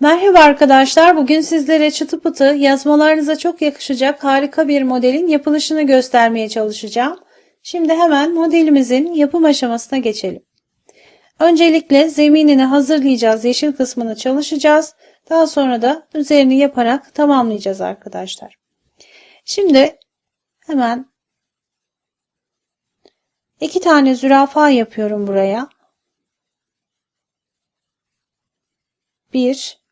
Merhaba arkadaşlar. Bugün sizlere çıtı pıtı yazmalarınıza çok yakışacak harika bir modelin yapılışını göstermeye çalışacağım. Şimdi hemen modelimizin yapım aşamasına geçelim. Öncelikle zeminini hazırlayacağız. Yeşil kısmını çalışacağız. Daha sonra da üzerini yaparak tamamlayacağız arkadaşlar. Şimdi hemen iki tane zürafa yapıyorum buraya. Bir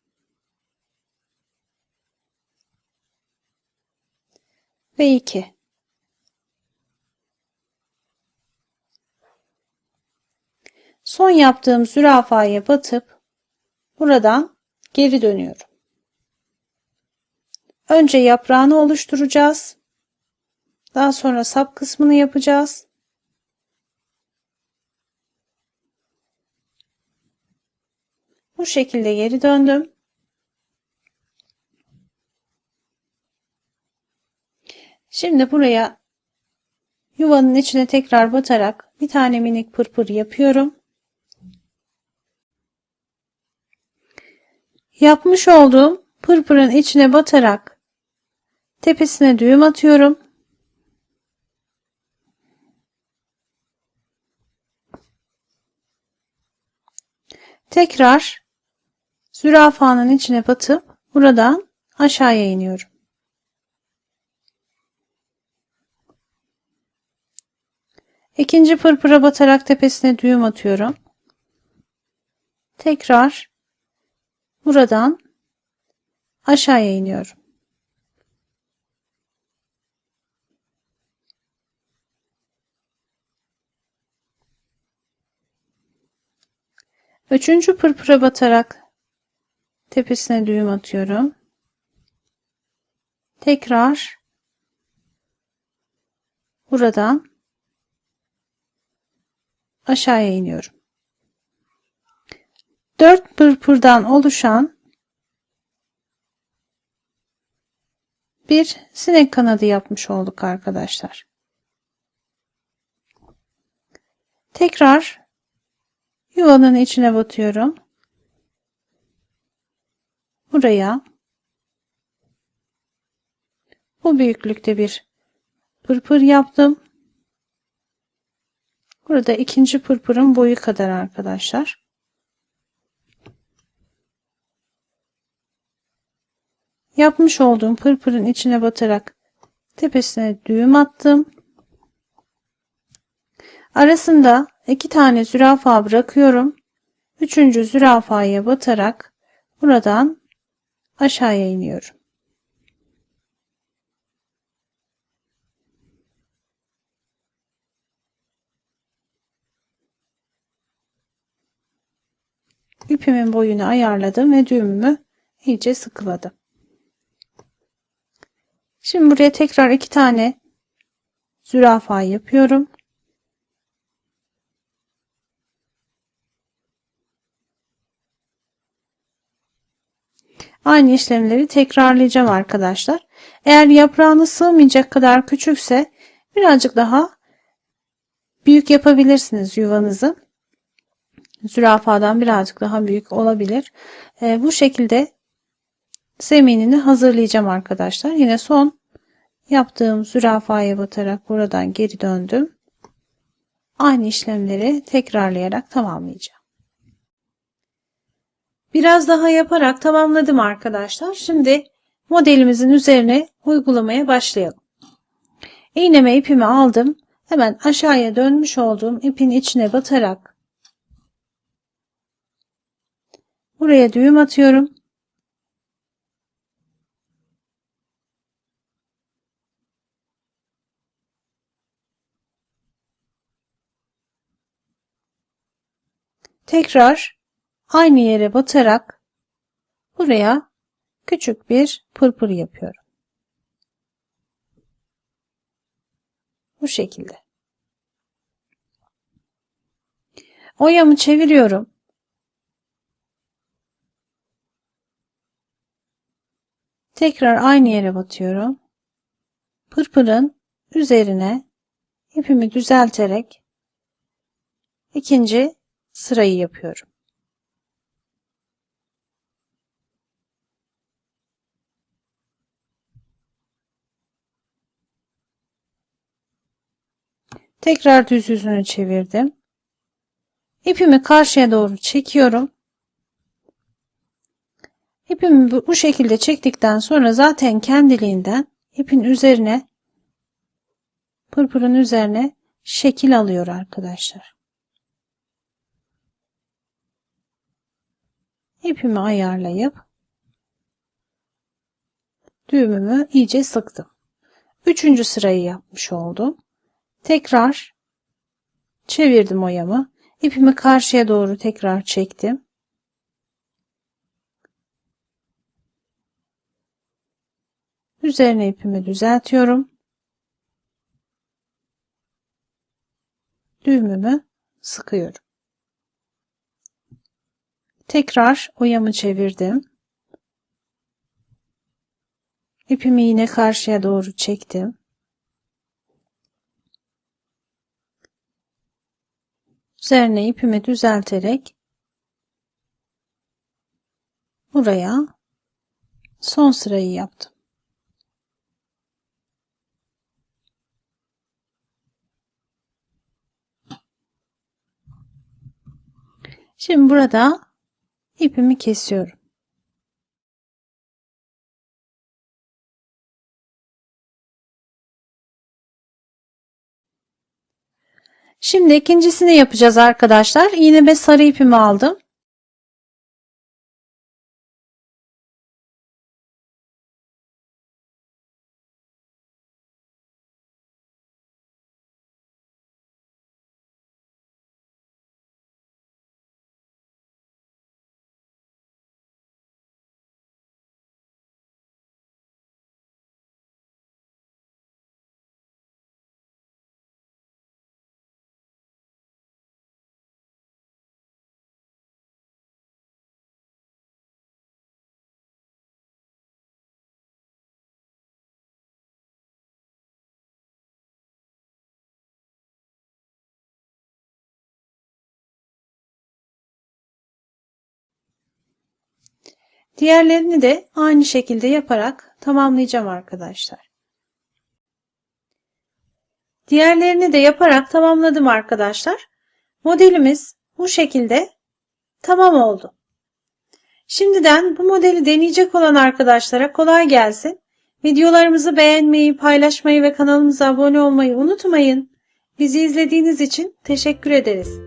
ve 2. Son yaptığım zürafaya batıp buradan geri dönüyorum. Önce yaprağını oluşturacağız. Daha sonra sap kısmını yapacağız. Bu şekilde geri döndüm. Şimdi buraya yuvanın içine tekrar batarak bir tane minik pırpır yapıyorum. Yapmış olduğum pırpırın içine batarak tepesine düğüm atıyorum. Tekrar zürafanın içine batıp buradan aşağıya iniyorum. İkinci pırpıra batarak tepesine düğüm atıyorum. Tekrar buradan aşağıya iniyorum. Üçüncü pırpıra batarak tepesine düğüm atıyorum. Tekrar buradan aşağıya iniyorum. Dört pırpırdan oluşan bir sinek kanadı yapmış olduk arkadaşlar. Tekrar yuvanın içine batıyorum. Buraya bu büyüklükte bir pırpır yaptım. Burada ikinci pırpırın boyu kadar arkadaşlar. Yapmış olduğum pırpırın içine batarak tepesine düğüm attım. Arasında iki tane zürafa bırakıyorum. Üçüncü zürafaya batarak buradan aşağıya iniyorum. İpimin boyunu ayarladım ve düğümümü iyice sıkıladım. Şimdi buraya tekrar iki tane zürafa yapıyorum. Aynı işlemleri tekrarlayacağım arkadaşlar. Eğer yaprağını sığmayacak kadar küçükse birazcık daha büyük yapabilirsiniz yuvanızı. Zürafadan birazcık daha büyük olabilir. E, bu şekilde zeminini hazırlayacağım arkadaşlar. Yine son yaptığım zürafaya batarak buradan geri döndüm. Aynı işlemleri tekrarlayarak tamamlayacağım. Biraz daha yaparak tamamladım arkadaşlar. Şimdi modelimizin üzerine uygulamaya başlayalım. İğneme ipimi aldım. Hemen aşağıya dönmüş olduğum ipin içine batarak buraya düğüm atıyorum. Tekrar aynı yere batarak buraya küçük bir pırpır yapıyorum. Bu şekilde. Oyamı çeviriyorum. Tekrar aynı yere batıyorum. Pırpırın üzerine ipimi düzelterek ikinci sırayı yapıyorum. Tekrar düz yüzünü çevirdim. İpimi karşıya doğru çekiyorum. İpimi bu şekilde çektikten sonra zaten kendiliğinden ipin üzerine pırpırın üzerine şekil alıyor arkadaşlar. İpimi ayarlayıp düğümümü iyice sıktım. Üçüncü sırayı yapmış oldum. Tekrar çevirdim oyamı. İpimi karşıya doğru tekrar çektim. Üzerine ipimi düzeltiyorum. Düğümümü sıkıyorum. Tekrar oyamı çevirdim. İpimi yine karşıya doğru çektim. Üzerine ipimi düzelterek buraya son sırayı yaptım. Şimdi burada ipimi kesiyorum. Şimdi ikincisini yapacağız arkadaşlar. İğne ve sarı ipimi aldım. Diğerlerini de aynı şekilde yaparak tamamlayacağım arkadaşlar. Diğerlerini de yaparak tamamladım arkadaşlar. Modelimiz bu şekilde tamam oldu. Şimdiden bu modeli deneyecek olan arkadaşlara kolay gelsin. Videolarımızı beğenmeyi, paylaşmayı ve kanalımıza abone olmayı unutmayın. Bizi izlediğiniz için teşekkür ederiz.